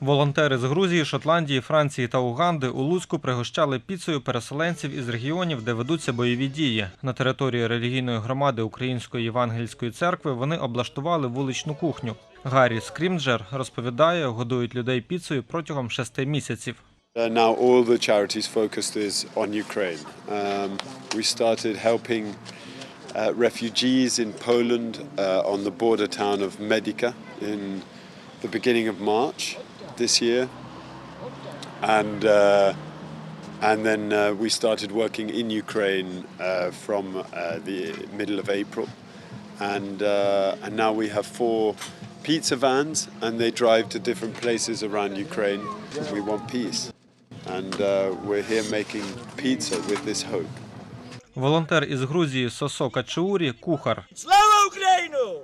Волонтери з Грузії, Шотландії, Франції та Уганди у Луцьку пригощали піцею переселенців із регіонів, де ведуться бойові дії. На території релігійної громади Української євангельської церкви вони облаштували вуличну кухню. Гаррі Скрімджер розповідає, годують людей піцею протягом шести місяців. Uh, now all the charities focused is on Ukraine. Um, we started helping uh, refugees in Poland uh, on the border town of Medica in the beginning of March this year, and uh, and then uh, we started working in Ukraine uh, from uh, the middle of April, and uh, and now we have four pizza vans, and they drive to different places around Ukraine. We want peace and uh, we're here making pizza with this hope. Волонтер із Грузії Сосо Качаурі, кухар, Слава Україну!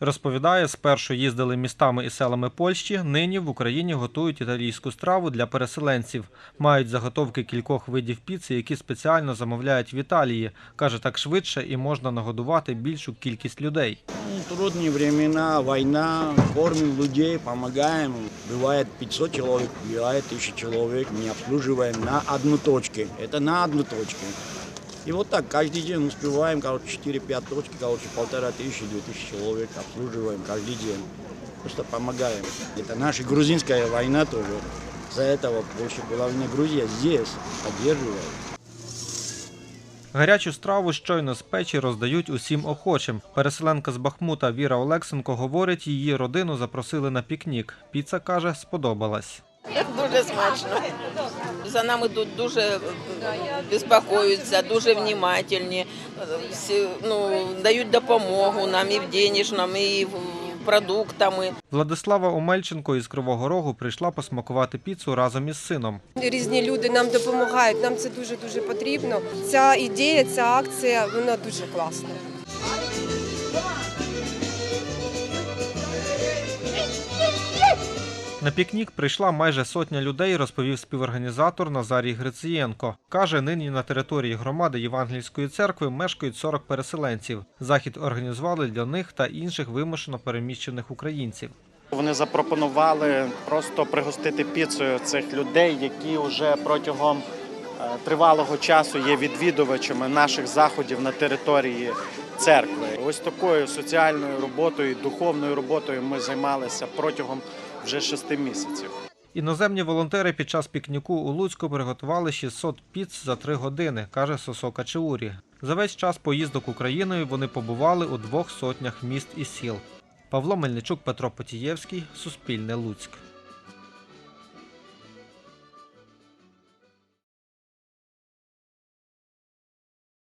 Розповідає, спершу їздили містами і селами Польщі. Нині в Україні готують італійську страву для переселенців. Мають заготовки кількох видів піци, які спеціально замовляють в Італії. каже, так швидше і можна нагодувати більшу кількість людей. Ну, Трудные времена, война, кормим людей, помогаем. Бывает 500 человек, бывает 1000 человек, не обслуживаем на одну точке. Это на одну точку. И вот так каждый день успеваем, короче, 4-5 точки, короче, полтора тысячи, две тысячи человек обслуживаем каждый день. Просто помогаем. Это наша грузинская война тоже. За этого больше половины Грузия здесь поддерживает. Гарячу страву щойно з печі роздають усім охочим. Переселенка з Бахмута Віра Олексенко говорить, її родину запросили на пікнік. Піца каже, сподобалась. Дуже смачно. За нами тут дуже безпокоюються, дуже внімательні, всі, ну, дають допомогу нам і в денежному, і в продуктами. Владислава Омельченко із Кривого Рогу прийшла посмакувати піцу разом із сином. Різні люди нам допомагають. Нам це дуже дуже потрібно. Ця ідея, ця акція, вона дуже класна. На пікнік прийшла майже сотня людей, розповів співорганізатор Назарій Грицієнко. Каже, нині на території громади Євангельської церкви мешкають 40 переселенців. Захід організували для них та інших вимушено переміщених українців. Вони запропонували просто пригостити піцею цих людей, які вже протягом е, тривалого часу є відвідувачами наших заходів на території церкви. Ось такою соціальною роботою, духовною роботою ми займалися протягом вже шести місяців. Іноземні волонтери під час пікніку у Луцьку приготували 600 піц за три години, каже Сосо Качеурі. За весь час поїздок Україною вони побували у двох сотнях міст і сіл. Павло Мельничук, Петро Потієвський, Суспільне Луцьк.